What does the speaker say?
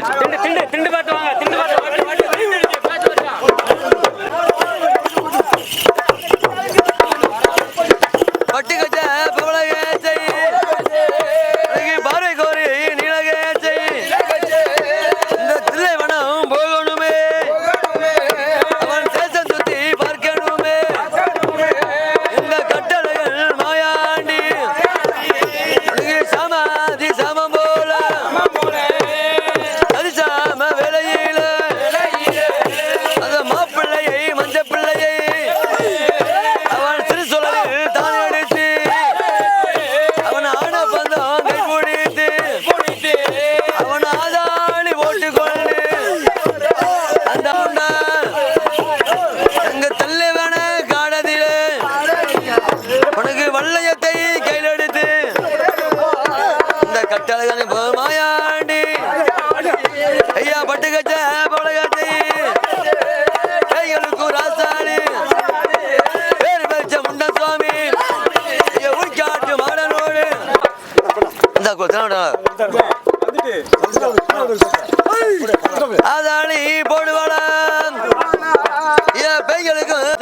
போயிடுச்சு திண்டு திண்டு திண்டு பார்த்து வாங்க. இதயத்தை கையிலெடுத்து. இந்த கட்டளை போதுமாயாண்டி. ஐயா பட்டு கச்ச போல கச்சை கைகளுக்கு ராசாணி பேர் பெற்ற முண்ட சுவாமி உள்காட்டு மாடனோடு இந்த அதானி போடுவாளா ஏன் பெண்களுக்கும்